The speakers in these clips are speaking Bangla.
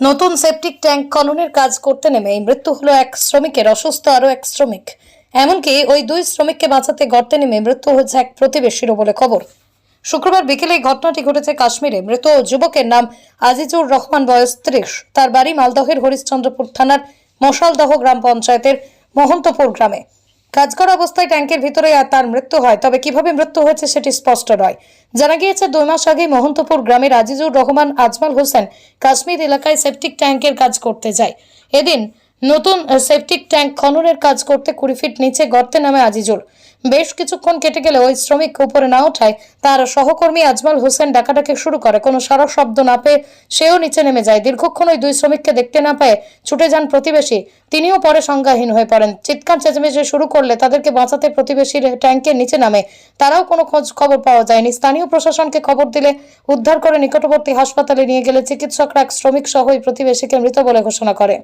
নতুন সেপটিক ট্যাঙ্ক খননের কাজ করতে নেমে মৃত্যু হলো এক শ্রমিকের, অসুস্থ আরও এক শ্রমিক। এমনকি ওই দুই শ্রমিককে বাঁচাতে গর্তে নেমে মৃত্যু হয়েছে এক প্রতিবেশীরও বলে খবর। শুক্রবার বিকেলে ঘটনাটি ঘটেছে কাশ্মীরে। মৃত যুবকের নাম আজিজুর রহমান, বয়স ত্রিশ। তার বাড়ি মালদহের হরিশ্চন্দ্রপুর থানার মশালদহ গ্রাম পঞ্চায়েতের মহন্তপুর গ্রামে। কাজ করা অবস্থায় ট্যাঙ্কের ভিতরে তার মৃত্যু হয়। তবে কীভাবে মৃত্যু হয়েছে সেটি স্পষ্ট নয়। জানা গিয়েছে, দুই মাস আগে মহন্তপুর গ্রামের আজিজুর রহমান আজমাল হোসেন কাশ্মীর এলাকায় সেপটিক ট্যাঙ্কের কাজ করতে যায়। এদিন নতুন সেপটিক ট্যাঙ্ক খননের কাজ করতে কুড়ি ফিট নিচে গর্তে নামে আজিজুর বেশ কিছুক্ষণ কেটে গেলে ওই শ্রমিক উপরে না ওঠায় তার সহকর্মী আজমাল হোসেন ডাকাডাকি শুরু করে। কোনো সারা শব্দ না পেয়ে সেও নিচে নেমে যায়। দীর্ঘক্ষণ ওই দুই শ্রমিককে দেখতে না পেয়ে ছুটে যান প্রতিবেশী। তিনিও পরে সংজ্ঞাহীন হয়ে পড়েন। চিৎকার চেঁচামেচি শুরু করলে তাদেরকে বাঁচাতে প্রতিবেশীর ট্যাঙ্কের নিচে নামে। তারাও কোনো খোঁজ খবর পাওয়া যায়নি। স্থানীয় প্রশাসনকে খবর দিলে উদ্ধার করে নিকটবর্তী হাসপাতালে নিয়ে গেলে চিকিৎসকরা এক শ্রমিক সহ ওই প্রতিবেশীকে মৃত বলে ঘোষণা করে।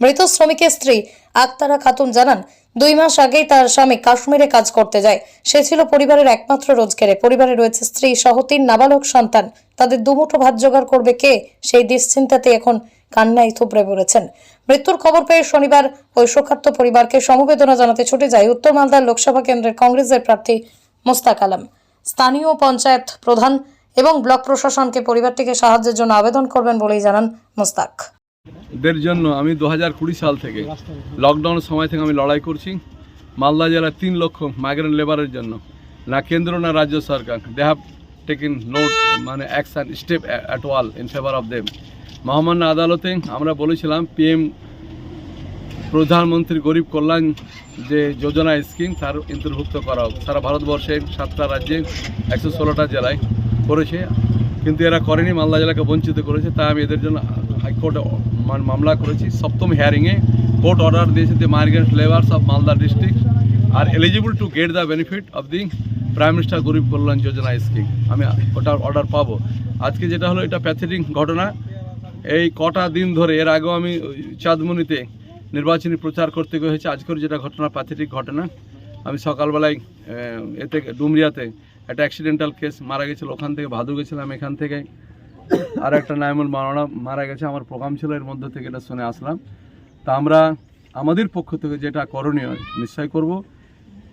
মৃত শ্রমিকের স্ত্রী আক্তারা খাতুন জানান, দুই মাস আগেই তার স্বামী কাশ্মীরে কাজ করতে যায়। সে ছিল পরিবারের একমাত্র রোজগারে। পরিবারে রয়েছে স্ত্রী সহ তিন নাবালক সন্তান। তাদের দুমুঠো ভাত জোগাড় করবে কে সেই দুশ্চিন্তাতে এখন কান্নায় থুবড়ে পড়েছেন। মৃত্যুর খবর পেয়ে শনিবার ওই শোকার্ত পরিবারকে সমবেদনা জানাতে ছুটে যায় উত্তর মালদার লোকসভা কেন্দ্রের কংগ্রেসের প্রার্থী মোস্তাক আলম। স্থানীয় পঞ্চায়েত প্রধান এবং ব্লক প্রশাসনকে পরিবারটিকে সাহায্যের জন্য আবেদন করবেন বলেই জানান মোস্তাক। দের জন্য আমি দু হাজার কুড়ি সাল থেকে লকডাউনের সময় থেকে আমি লড়াই করছি। মালদা জেলার তিন লক্ষ মাইগ্রেন্ট লেবারের জন্য। না কেন্দ্র, না রাজ্য সরকার। দে হ্যাভ টেকেন নোট মানে action step at all in favour of them মহামান্য আদালতে আমরা বলেছিলাম পিএম প্রধানমন্ত্রী গরিব কল্যাণ যে যোজনা স্কিম তার অন্তর্ভুক্ত করা হোক সারা ভারতবর্ষে সাতটা রাজ্যে একশো ষোলোটা জেলায় করেছে। কিন্তু এরা করেনি, মালদা জেলাকে বঞ্চিত করেছে, তাই আমি এদের জন্য হাইকোর্টে মামলা করেছি। সপ্তম হিয়ারিংয়ে কোর্ট অর্ডার দিয়েছে যে migrant labours of Malda district are eligible to get the benefit of the prime minister Garib Kalyan Yojana scheme আমি ওটার অর্ডার পাবো। আজকে যেটা হলো, এটা প্যাথেটিক ঘটনা। এই কটা দিন ধরে, এর আগেও আমি চাঁদমণিতে নির্বাচনী প্রচার করতে গিয়ে হয়েছে আজকের যেটা ঘটনা প্যাথেটিক ঘটনা। আমি সকালবেলায় এতে ডুমরিয়াতে একটা অ্যাক্সিডেন্টাল কেস মারা গেছিল, ওখান থেকে ভাদু গেছিলাম এখান থেকে। আর একটা নাইমুল মারানা মারা গেছে, আমার প্রোগ্রাম ছিল, এর মধ্যে থেকে এটা শুনে আসলাম। তা আমরা আমাদের পক্ষ থেকে যেটা করণীয়, নিশ্চয় করব।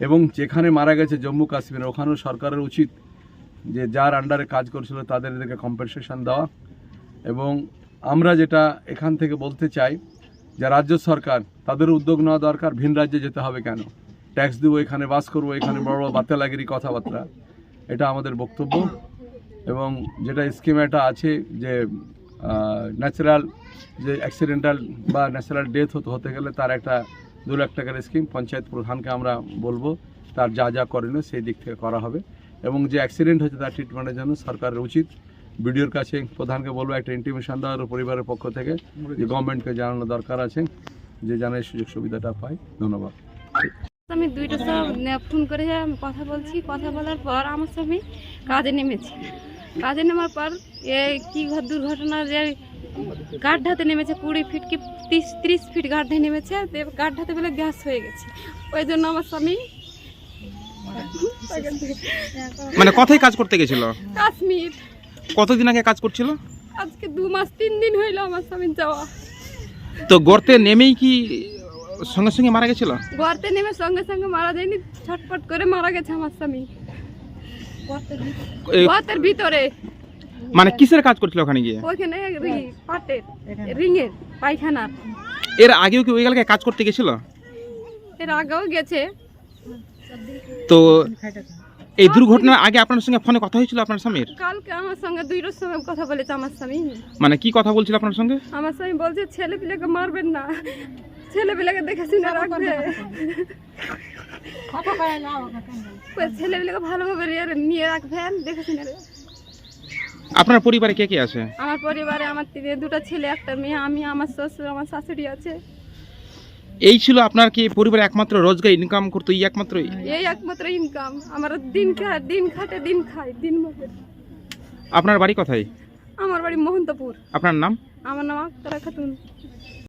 এবং যেখানে মারা গেছে জম্মু কাশ্মীরে, ওখানেও সরকারের উচিত যে যার আন্ডারে কাজ করছিল, তাদের এদেরকে কম্পেনসেশন দেওয়া। এবং আমরা যেটা এখান থেকে বলতে চাই, যে রাজ্য সরকার, তাদের উদ্যোগ নেওয়া দরকার, ভিন রাজ্যে যেতে হবে কেন? ট্যাক্স দেবো, এখানে বাস করব, এখানে বড় বড় বাতেলাগিরি কথাবার্তা। এটা আমাদের বক্তব্য। এবং যেটা স্কিম একটা আছে যে ন্যাচারাল যে অ্যাক্সিডেন্টাল বা ন্যাচারাল ডেথ হতে গেলে তার একটা দু লাখ টাকার স্কিম পঞ্চায়েত প্রধানকে আমরা বলব, তার যা যা করণীয় সেই দিক থেকে করা হবে। এবং যে অ্যাক্সিডেন্ট হয়েছে তার ট্রিটমেন্টের জন্য সরকারের উচিত। বিডিওর কাছে প্রধানকে বলব একটা ইন্টিমেশন দেওয়ার পরিবারের পক্ষ থেকে, যে গভর্নমেন্টকে জানানো দরকার আছে, যে এই সুযোগ সুবিধাটা পায়। ধন্যবাদ। আমি দুইটা সব ফোন করে আমি কথা বলছি কথা বলার পর আমার স্বামী কাজে নেমেছে। কাজে নেওয়ার পর এ কি ঘ- দুর্ঘটনা যে গাড্ডাতে নেমেছে কুড়ি ফিট কি তিরিশ ত্রিশ ফিট গাড্ডায় নেমেছে গাড্ডাতে বলে গ্যাস হয়ে গেছে। ওই জন্য আমার স্বামী মানে কথাই কাজ করতে গেছিল? কাশ্মীর। কতদিন আগে কাজ করছিল? আজকে দু মাস তিন দিন হইল আমার স্বামীর যাওয়া। তো গর্তে নেমেই কি সঙ্গে সঙ্গে মারা গেছিল? গর্তে নেমে সঙ্গে সঙ্গে মারা যায়নি ছটপট করে মারা গেছে আমার স্বামী। গর্তের ভিতরে। মানে কিসের কাজ করছিল ওখানে গিয়ে? ওখানে রি- পাটের রিঙের পায়খানার এর আগেও কি ওই এলাকায় কাজ করতে গেছিল? এর আগেও গেছে। তো এই দুর্ঘটনার আগে আপনার সঙ্গে ফোনে কথা হয়েছিল আপনার স্বামীর? কালকে আমার সঙ্গে দুইটার সময় কথা বলেছে আমার স্বামী। মানে কি কথা বলছিল আপনার সঙ্গে? আমার স্বামী বলছে ছেলে পিলেকে মারবেন না। ছেলে পিলেকে দেখে শুনে রাখবে। ছেলে পিলেকে ভালোভাবে নিয়ে রাখবেন দেখে শুনে রে- আপনার পরিবারে কে কে আছে? আমার পরিবারে আমার তিন- দুটো ছেলে একটা মেয়ে আমি আমার শ্বশুর আমার শাশুড়ি আছে। এই ছিল আপনার কি পরিবারে একমাত্র রোজগার ইনকাম করতো এই একমাত্র? এই একমাত্র ইনকাম আমার দিন খা- দিন খাটে দিন খাই দিন মতে আপনার বাড়ি কোথায়? আমার বাড়ি মোহন্তপুর। আপনার নাম? আমার নাম আক্তারা খাতুন।